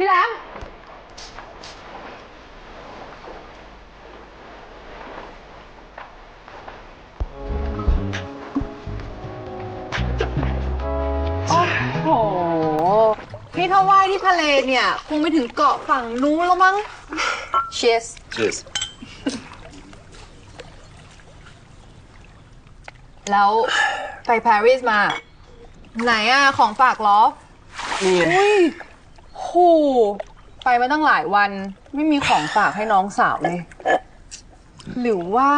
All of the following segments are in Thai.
พี่แหลมโอ้โห นี่ถ้าว่ายที่ทะเลเนี่ย คงไปถึงเกาะฝั่งนู้นแล้วมั้ง Cheers Cheers แล้วไปปารีสมา ไหนอะของฝากลอฟนี่ไง อุ้ย โหไปมาตั้งหลายวัน ไม่มีของฝากให้น้องสาวเลย หรือว่า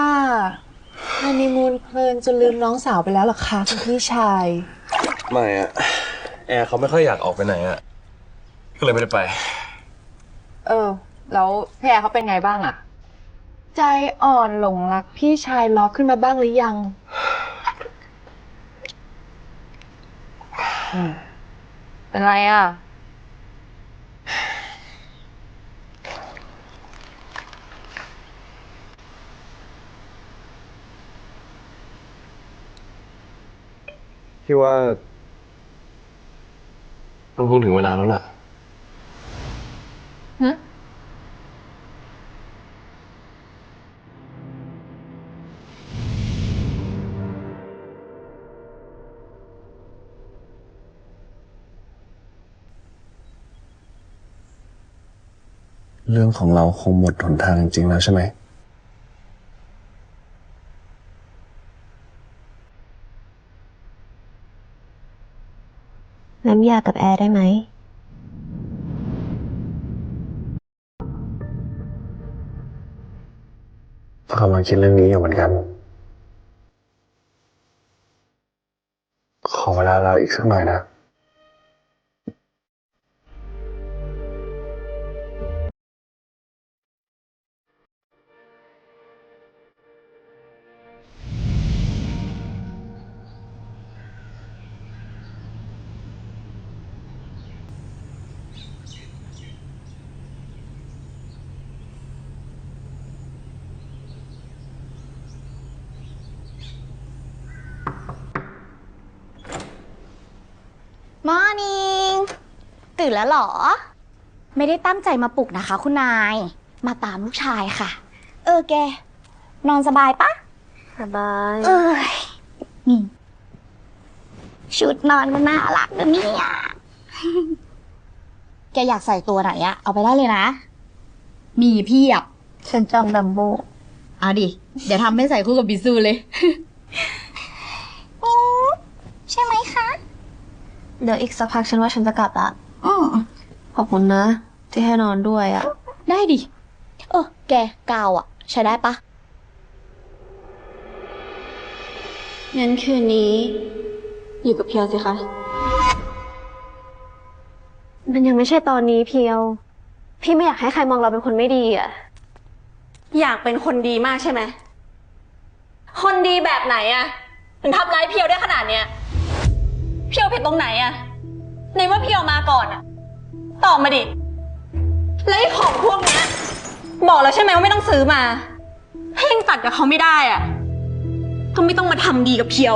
ฮันนีมูนเพลินจนลืมน้องสาวไปแล้วเหรอคะคุณพี่ชาย ไม่อะแอร์เขาไม่ค่อยอยากออกไปไหนอะก็เลยไม่ได้ไป เออ แล้วพี่แอร์เขาเป็นไงบ้างอะใจอ่อนหลงรักพี่ชายลอฟขึ้นมาบ้างหรือยังอืมเป็นไรอะ พี่ว่ามันคงถึงเวลาแล้วล่ะหึเรื่องของเราคงหมดหนทางจริงๆแล้วใช่ไหม น้ำยากับแอร์ได้ไหมกำลังคิดเรื่องนี้อยู่เหมือนกัน ขอเวลาเราอีกสักหน่อยนะ มอร์นิ่งตื่นแล้วเหรอ ไม่ได้ตั้งใจมาปลุกนะคะคุณนาย มาตามลูกชายค่ะ เออแก นอนสบายปะสบาย เอ้ยนี่ชุดนอนก็น่ารักนะเนี่ยแกอยากใส่ตัวไหนอะเอาไปได้เลยนะ มีเพียบ ฉันจองดัมโบเอาดิ เดี๋ยวทำให้ใส่คู่กับบิซูเลย อืมใช่ไหมคะ เดี๋ยวอีกสักพักฉันว่าฉันจะกลับละอืมขอบคุณนะ ที่ให้นอนด้วยอะได้ดิ เออ แกกาวอะใช้ได้ปะงั้นคืนนี้ อยู่กับเพียวสิคะ มันยังไม่ใช่ตอนนี้เพียว พี่ไม่อยากให้ใครมองเราเป็นคนไม่ดีอะอยากเป็นคนดีมากใช่ไหม คนดีแบบไหนอะถึงทำร้ายเพียวได้ขนาดเนี้ย เพียวผิดตรงไหนอะในเมื่อเพียวมาก่อนอะตอบมาดิ แล้วไอ้ของพวกเนี้ย บอกแล้วใช่ไหมว่าไม่ต้องซื้อมาถ้ายังตัดกับเขาไม่ได้อะก็ไม่ต้องมาทำดีกับเพียว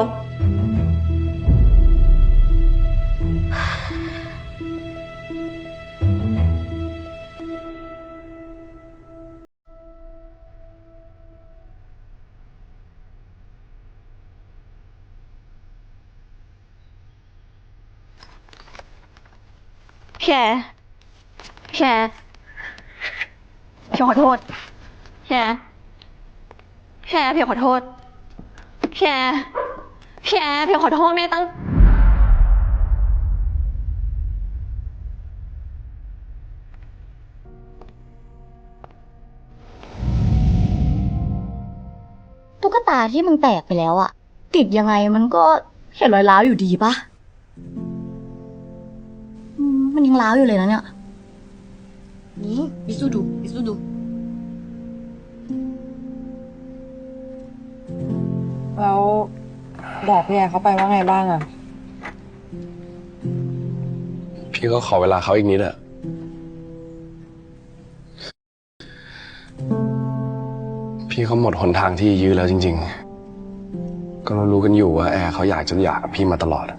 แอร์พี่แอร์พี่ขอโทษแอร์พี่แอร์พี่ขอโทษแอร์พี่แอร์พี่ขอโทษไม่ตั้งตุ๊กตาที่มึงแตกไปแล้วอะติดยังไงมันก็เห็นรอยร้าวอยู่ดีปะ มมันยังร้าวอยู่เลยนะเนี่ย นี่บิสูดูบิสูดู แล้วบอกพี่แอร์เขาไปว่าไงบ้างอะพี่ก็ขอเวลาเขาอีกนิดอะพี่เขาหมดหนทางที่ยื้อแล้วจริง ๆ ก็รู้กันอยู่ว่าแอร์เขาอยากจะหย่ากับพี่มาตลอดอะ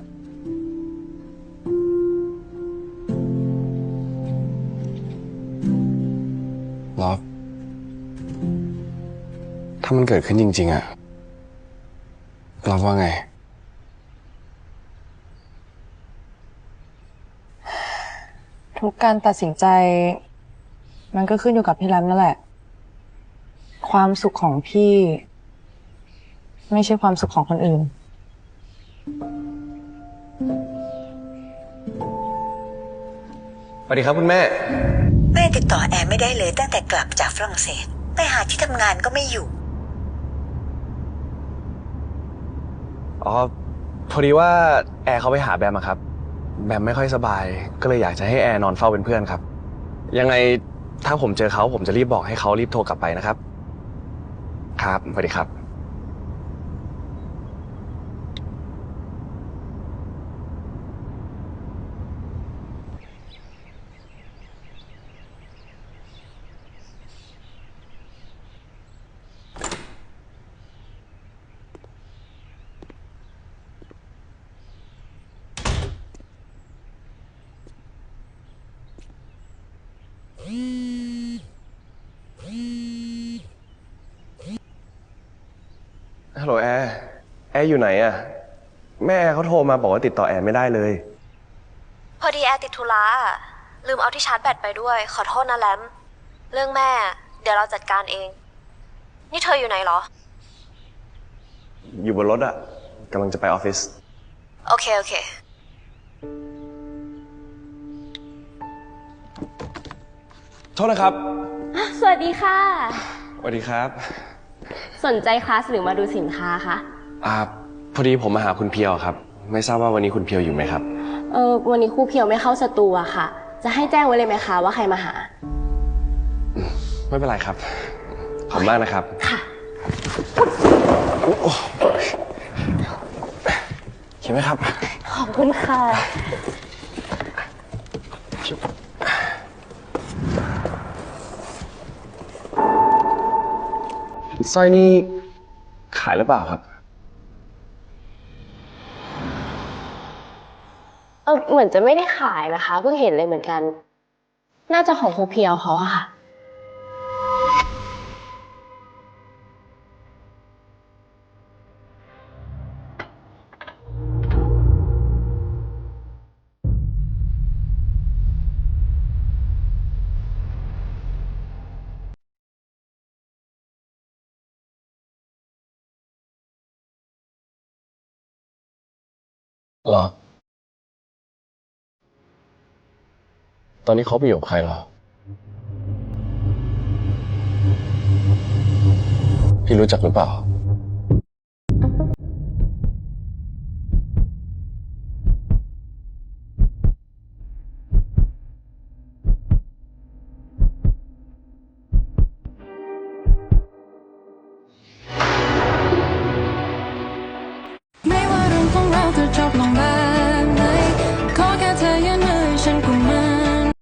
ถ้ามันเกิดขึ้นจริง ๆอะเราว่าไง ทุกการตัดสินใจ มันก็ขึ้นอยู่กับพี่แรมนั่นแหละ ความสุขของพี่ ไม่ใช่ความสุขของคนอื่น สวัสดีครับคุณแม่ แม่ติดต่อแอร์ไม่ได้เลยตั้งแต่กลับจากฝรั่งเศส ไปหาที่ทำงานก็ไม่อยู่ อ๋อ พอดีว่าแอร์เขาไปหาแบมอะครับ แบมไม่ค่อยสบาย ก็เลยอยากจะให้แอร์นอนเฝ้าเป็นเพื่อนครับ ยังไงถ้าผมเจอเขาผมจะรีบบอกให้เขารีบโทรกลับไปนะครับ ครับสวัสดีครับ ฮัลโหลแอร์ แอร์อยู่ไหนอะแม่แอร์เขาโทรมาบอกว่าติดต่อแอร์ไม่ได้เลย พอดีแอร์ติดธุระอะลืมเอาที่ชาร์จแบตไปด้วย ขอโทษนะแลมเรื่องแม่ เดี๋ยวเราจัดการเอง นี่เธออยู่ไหนเหรอ อยู่บนรถอะกำลังจะไปออฟฟิศ โอเค โอเค โทษนะครับ สวัสดีค่ะ สวัสดีครับ สนใจคลาสหรือมาดูสินค้าคะอ่าพอดีผมมาหาคุณเพียวครับ ไม่ทราบว่าวันนี้คุณเพียวอยู่ไหมครับ เออวันนี้ครูเพียวไม่เข้าสตูอะค่ะ จะให้แจ้งไว้เลยไหมคะว่าใครมาหา ไม่เป็นไรครับขอบคุณมากนะครับ ค่ะโอ้โหเห็นไหมครับ ขอบคุณค่ะ สร้อยนี่ขายหรือเปล่าครับ เออเหมือนจะไม่ได้ขายนะคะ เพิ่งเห็นเลยเหมือนกัน น่าจะของครูเพียวเขาอะค่ะ หรอ ตอนนี้เขาไปอยู่กับใครเหรอ พี่รู้จักหรือเปล่า